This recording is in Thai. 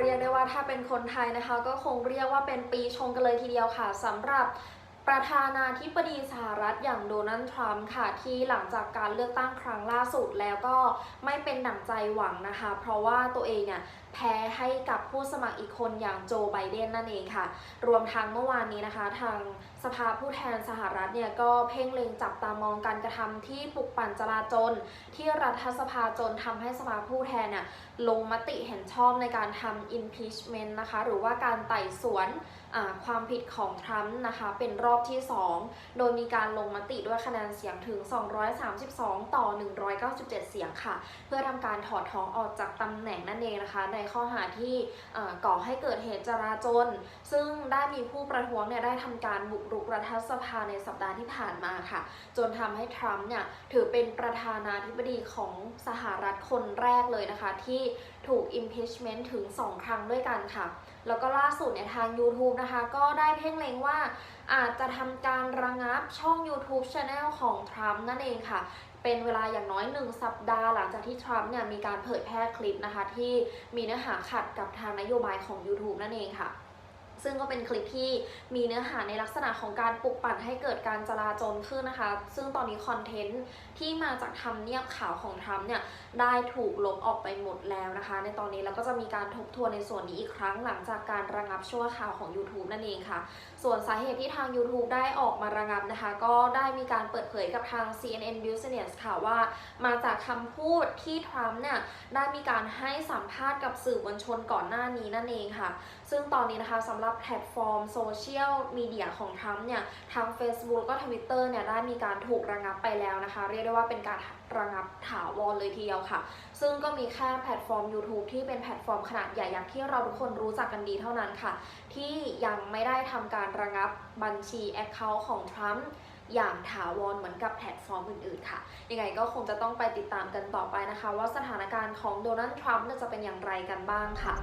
เรียกได้ว่าถ้าเป็นคนไทยนะคะ ก็คงเรียกว่าเป็นปีชงกันเลยทีเดียวค่ะสำหรับ ประธานาธิบดีสหรัฐอย่างโดนัลด์ทรัมป์ค่ะที่หลังจากการเลือกตั้งครั้งล่าสุดแล้วก็ไม่เป็นหนังใจหวังนะคะ เพราะว่าตัวเองเนี่ยแพ้ให้กับผู้สมัครอีกคนอย่างโจไบเดนนั่นเองค่ะ รวมทั้งเมื่อวานนี้นะคะ ทางสภาผู้แทนสหรัฐเนี่ยก็เพ่งเล็งจับตามองการกระทำที่ปลุกปั่นจลาจลที่รัฐสภาจนทำให้สภาผู้แทนเนี่ยลงมติเห็นชอบในการทำ impeachment นะคะ หรือว่าการไต่สวนความผิดของทรัมป์นะคะ เป็นรอบที่ 2 โดยมีการลงมติด้วยคะแนนเสียงถึง 232 ต่อ 197 เสียงค่ะ เพื่อทำการถอดท้องออกจากตำแหน่งนั่นเองนะคะ ในข้อหาที่ก่อให้เกิดเหตุจราจน ซึ่งได้มีผู้ประท้วงเนี่ยได้ทำการบุกรุกรัฐสภาในสัปดาห์ที่ผ่านมาค่ะ จนทำให้ทรัมป์เนี่ยถือเป็นประธานาธิบดีของสหรัฐคนแรกเลยนะคะ ที่ถูก impeachment ถึง 2 ครั้งด้วยกันค่ะ แล้วก็ล่าสุดเนี่ยทาง YouTube นะคะ ก็ได้เพ่งเล็งว่าอาจจะทำการระงับช่อง YouTube Channel ของทรัมป์นั่นเองค่ะ เป็นเวลาอย่างน้อย 1 สัปดาห์หลังจากที่ทรัมป์เนี่ยมีการเผยแพร่คลิปนะคะ ที่มีเนื้อหาขัดกับทางนโยบายของ YouTube นั่นเองค่ะ ซึ่งก็เป็นคลิปที่มีเนื้อหาในลักษณะของการปลุกปั่นให้เกิดการจลาจลขึ้นนะคะ ซึ่งตอนนี้คอนเทนต์ที่มาจากทำเนียบข่าวของทรัมป์เนี่ยได้ถูกลบออกไปหมดแล้วนะคะ ในตอนนี้แล้วก็จะมีการทบทวนในส่วนนี้อีกครั้งหลังจากการระงับชั่วข่าวของ YouTube นั่นเองค่ะ ส่วนสาเหตุที่ทาง YouTube ได้ออกมาระงับนะคะ ก็ได้มีการเปิดเผยกับทาง CNN Business ค่ะว่า มาจากคำพูดที่ทรัมป์เนี่ยได้มีการให้สัมภาษณ์กับสื่อมวลชนก่อนหน้านี้นั่นเองค่ะ ซึ่งตอนนี้นะคะสำหรับแพลตฟอร์มโซเชียลมีเดียของทรัมป์เนี่ยทาง Facebook แล้วก็ Twitter เนี่ยได้มีการถูกระงงับไปแล้วนะคะ เรียกได้ว่าเป็นการระงับถาวรเลยทีเดียวค่ะ ซึ่งก็มีแค่แพลตฟอร์ม YouTube ที่เป็นแพลตฟอร์มขนาดใหญ่อย่างที่เราทุกคนรู้จักกันดีเท่านั้นค่ะ ที่ยังไม่ได้ทำการระงับบัญชี Account ของทรัมป์อย่างถาวรเหมือนกับแพลตฟอร์มอื่นๆ ค่ะ ยังไงก็คงจะต้องไปติดตามกันต่อไปนะคะ ว่าสถานการณ์ของโดนัลด์ทรัมป์จะเป็นอย่างไรกันบ้างค่ะ